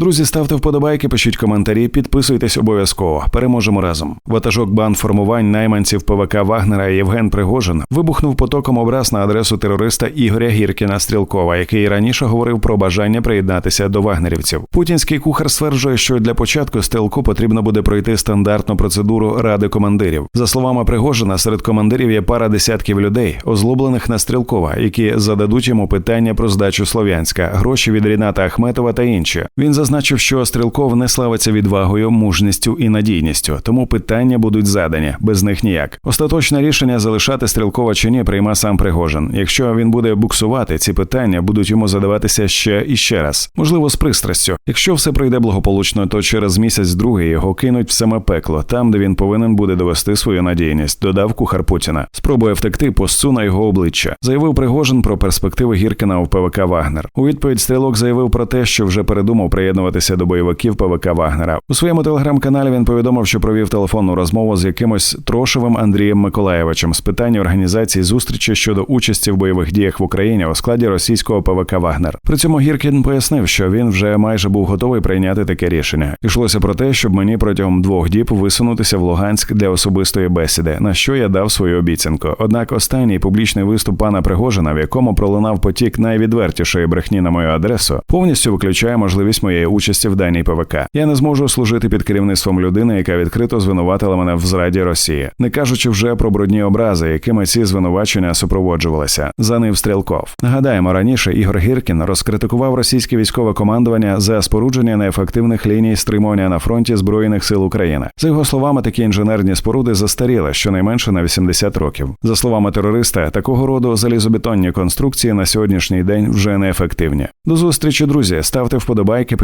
Друзі, ставте вподобайки, пишіть коментарі, підписуйтесь обов'язково. Переможемо разом. Ватажок банд формувань найманців ПВК Вагнера Євген Пригожин вибухнув потоком образ на адресу терориста Ігоря Гіркіна Стрілкова, який раніше говорив про бажання приєднатися до вагнерівців. Путінський кухар стверджує, що для початку стрілку потрібно буде пройти стандартну процедуру ради командирів. За словами Пригожина, серед командирів є пара десятків людей, озлоблених на Стрілкова, які зададуть йому питання про здачу Слов'янська, гроші від Ріната Ахметова та інші. Він зазначив, що Стрілков не славиться відвагою, мужністю і надійністю, тому питання будуть задані без них ніяк. Остаточне рішення залишати Стрілкова чи ні прийма сам Пригожин. Якщо він буде буксувати, ці питання будуть йому задаватися ще і ще раз, можливо, з пристрастю. Якщо все пройде благополучно, то через місяць другий його кинуть в саме пекло, там де він повинен буде довести свою надійність. Додав кухар Путіна. Спробує втекти постцу на його обличчя. Заявив Пригожин про перспективи Гіркіна у ПВК Вагнер. У відповідь стрілок заявив про те, що вже передумав приєднуватися до бойовиків ПВК Вагнера. У своєму телеграм-каналі він повідомив, що провів телефонну розмову з якимось Трошевим Андрієм Миколаєвичем з питання організації зустрічі щодо участі в бойових діях в Україні у складі російського ПВК Вагнер. При цьому Гіркін пояснив, що він вже майже був готовий прийняти таке рішення. Йшлося про те, щоб мені протягом двох діб висунутися в Луганськ для особистої бесіди, на що я дав свою обіцянку. Однак останній публічний виступ пана Пригожина, в якому пролунав потік найвідвертішої брехні на мою адресу, повністю виключає можливість моєї участі в даній ПВК. Я не зможу служити під керівництвом людини, яка відкрито звинуватила мене в зраді Росії, не кажучи вже про брудні образи, якими ці звинувачення супроводжувалися. Занив Стрілков. Нагадаємо, раніше Ігор Гіркін розкритикував російське військове командування за спорудження неефективних ліній стримування на фронті збройних сил України. За його словами, такі інженерні споруди застаріли щонайменше на 80 років. За словами терориста, такого роду залізобетонні конструкції на сьогоднішній день вже неефективні. До зустрічі, друзі. Ставте вподобайки,